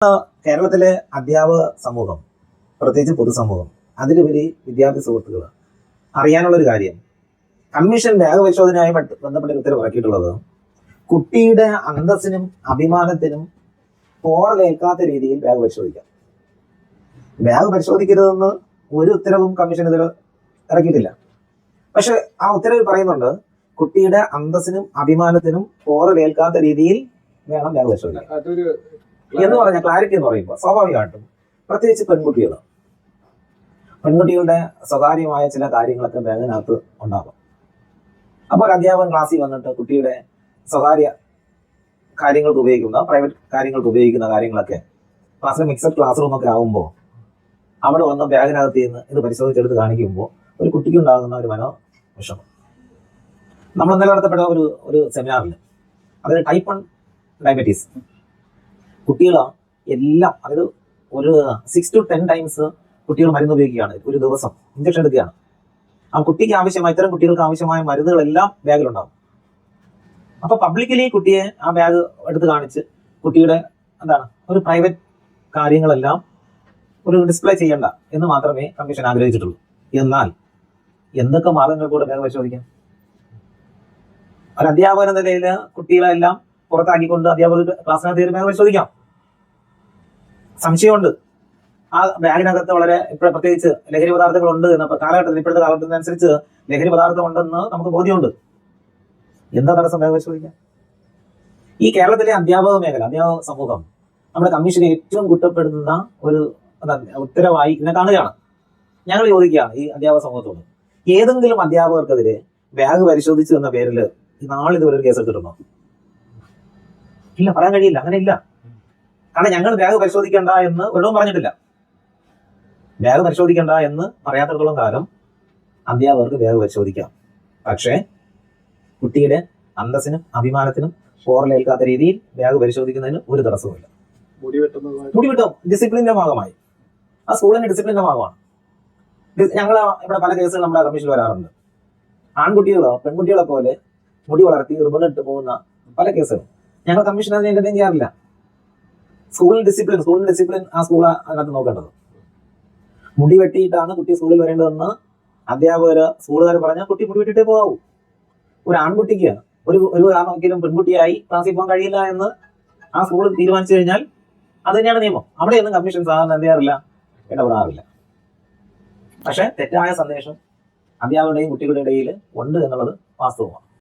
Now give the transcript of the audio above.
കേരളത്തിലെ അധ്യാപക സമൂഹം പ്രത്യേകിച്ച് പൊതുസമൂഹം അതിലുപരി വിദ്യാർത്ഥി സുഹൃത്തുക്കൾ അറിയാനുള്ളൊരു കാര്യം. കമ്മീഷൻ വേഗപരിശോധനയുമായി ബന്ധപ്പെട്ട ഉത്തരവ് ഇറക്കിയിട്ടുള്ളത് കുട്ടിയുടെ അന്തസ്സിനും അഭിമാനത്തിനും പോറലേൽക്കാത്ത രീതിയിൽ ബാഗ് പരിശോധിക്കാം ബാഗ് പരിശോധിക്കരുതെന്ന് ഒരു ഉത്തരവും കമ്മീഷൻ ഇതിൽ ഇറക്കിയിട്ടില്ല. പക്ഷെ ആ ഉത്തരവിൽ പറയുന്നുണ്ട് കുട്ടിയുടെ അന്തസ്സിനും അഭിമാനത്തിനും പോറലേൽക്കാത്ത രീതിയിൽ വേണം ബാഗ് അതൊരു എന്ന് പറഞ്ഞ ക്ലാരിറ്റി എന്ന് പറയുമ്പോൾ സ്വാഭാവികമായിട്ടും പ്രത്യേകിച്ച് പെൺകുട്ടികൾ. പെൺകുട്ടികളുടെ സ്വകാര്യമായ ചില കാര്യങ്ങളൊക്കെ ബാഗിനകത്ത് ഉണ്ടാകും അപ്പോൾ ഒരു അധ്യാപകൻ ക്ലാസ്സിൽ വന്നിട്ട് കുട്ടിയുടെ സ്വകാര്യ കാര്യങ്ങൾക്ക് ഉപയോഗിക്കുന്ന പ്രൈവറ്റ് കാര്യങ്ങൾക്ക് ഉപയോഗിക്കുന്ന കാര്യങ്ങളൊക്കെ ക്ലാസ്സിൽ മിക്സഡ് ക്ലാസ് റൂം ഒക്കെ ആകുമ്പോൾ അവിടെ വന്ന് ബാഗിനകത്ത് നിന്ന് ഇത് പരിശോധിച്ചെടുത്ത് കാണിക്കുമ്പോൾ ഒരു കുട്ടിക്ക് ഉണ്ടാകുന്ന ഒരു മനോ വിഷമം നമ്മൾ ഇന്നലെ നടത്തപ്പെട്ട ഒരു ഒരു സെമിനാറിൽ അതായത് ടൈപ്പ് വൺ ഡയബറ്റീസ് കുട്ടികൾ എല്ലാം അതായത് ഒരു സിക്സ് ടു ടെൻ ടൈംസ് കുട്ടികൾ മരുന്ന് ഉപയോഗിക്കുകയാണ്. ഒരു ദിവസം ഇഞ്ചക്ഷൻ എടുക്കുകയാണ്. ആ കുട്ടിക്ക് ആവശ്യമായ ഇത്തരം കുട്ടികൾക്ക് ആവശ്യമായ മരുന്നുകളെല്ലാം ബാഗിലുണ്ടാവും. അപ്പൊ പബ്ലിക്കലി കുട്ടിയെ ആ ബാഗ് എടുത്ത് കാണിച്ച് കുട്ടിയുടെ എന്താണ് ഒരു പ്രൈവറ്റ് കാര്യങ്ങളെല്ലാം ഒരു ഡിസ്പ്ലേ ചെയ്യണ്ട എന്ന് മാത്രമേ കമ്മീഷൻ ആഗ്രഹിച്ചിട്ടുള്ളൂ. എന്നാൽ എന്തൊക്കെ മാർഗങ്ങൾ കൂടെ ബാഗ് പരിശോധിക്കാം? ഒരു അധ്യാപകൻ എന്ന നിലയിൽ കുട്ടികളെല്ലാം പുറത്താക്കിക്കൊണ്ട് അധ്യാപകർ ക്ലാസ്സിനകത്ത് ബാഗ് പരിശോധിക്കാം. സംശയമുണ്ട്. ആ ബാഗിനകത്ത് വളരെ ഇപ്പോൾ പ്രത്യേകിച്ച് ലഹരി പദാർത്ഥങ്ങൾ ഉണ്ട് എന്ന കാലഘട്ടത്തിൽ ഇപ്പോഴത്തെ കാലഘട്ടത്തിനനുസരിച്ച് ലഹരി പദാർത്ഥം ഉണ്ടെന്ന് നമുക്ക് ബോധ്യമുണ്ട്. എന്താ തടസ്സം? ബാഗ് പരിശോധിക്കാം. ഈ കേരളത്തിലെ അധ്യാപക മേഖല അധ്യാപക സമൂഹം നമ്മുടെ കമ്മീഷനെ ഏറ്റവും കുറ്റപ്പെടുന്ന ഒരു ഉത്തരവായി ഇതിനെ കാണുകയാണ്. ഞങ്ങൾ ചോദിക്കുകയാണ് ഈ അധ്യാപക സമൂഹത്തോട് ഏതെങ്കിലും അധ്യാപകർക്കെതിരെ ബാഗ് പരിശോധിച്ചു എന്ന പേരിൽ നാളിതുവരെ ഒരു കേസ് എടുത്തിട്ടുണ്ടോ ഇല്ല പറയാൻ കഴിയില്ല. അങ്ങനെ ഇല്ല. കാരണം ഞങ്ങൾ ബാഗ് പരിശോധിക്കണ്ട എന്ന് ഒരിടവും പറഞ്ഞിട്ടില്ല. ബാഗ് പരിശോധിക്കണ്ട എന്ന് പറയാത്തിടത്തോളം കാലം അധ്യാപകർക്ക് ബാഗ് പരിശോധിക്കാം. പക്ഷേ കുട്ടിയുടെ അന്തസ്സിനും അഭിമാനത്തിനും പോറലേൽക്കാത്ത രീതിയിൽ ബാഗ് പരിശോധിക്കുന്നതിന് ഒരു തടസ്സവുമില്ല. മുടി വിട്ടോ ഡിസിപ്ലിന്റെ ഭാഗമായി. ആ സ്കൂളിന്റെ ഡിസിപ്ലിന്റെ ഭാഗമാണ്. ഞങ്ങൾ ഇവിടെ പല കേസുകൾ നമ്മുടെ കമ്മീഷനിൽ വരാറുണ്ട്. ആൺകുട്ടികളോ പെൺകുട്ടികളെ പോലെ മുടി വളർത്തി റിബൺ ഇട്ട് പോകുന്ന പല കേസുകളും ഞങ്ങൾ കമ്മീഷൻ അതിനെ ചെയ്യാറില്ല. സ്കൂളിൽ ഡിസിപ്ലിൻ സ്കൂളിൽ ഡിസിപ്ലിൻ ആ സ്കൂൾ അതിനകത്ത് നോക്കേണ്ടത്. മുടി വെട്ടിയിട്ടാണ് കുട്ടി സ്കൂളിൽ വരേണ്ടതെന്ന് അധ്യാപകര് സ്കൂളുകാർ പറഞ്ഞാൽ കുട്ടി മുടി വെട്ടിയിട്ടേ പോകാവൂ. ഒരു ആൺകുട്ടിക്ക് ഒരു ഒരു കാരണമൊരിക്കലും പെൺകുട്ടിയായി ക്ലാസ്സിൽ പോകാൻ കഴിയില്ല എന്ന് ആ സ്കൂൾ തീരുമാനിച്ചു കഴിഞ്ഞാൽ അത് തന്നെയാണ് നിയമം. അവിടെയൊന്നും കമ്മീഷൻ സാധാരണ എന്ത് ചെയ്യാറില്ല? ഇടപെടാറില്ല. പക്ഷെ തെറ്റായ സന്ദേശം അധ്യാപകരുടെയും കുട്ടികളുടെ ഇടയിൽ ഉണ്ട് എന്നുള്ളത് വാസ്തവമാണ്.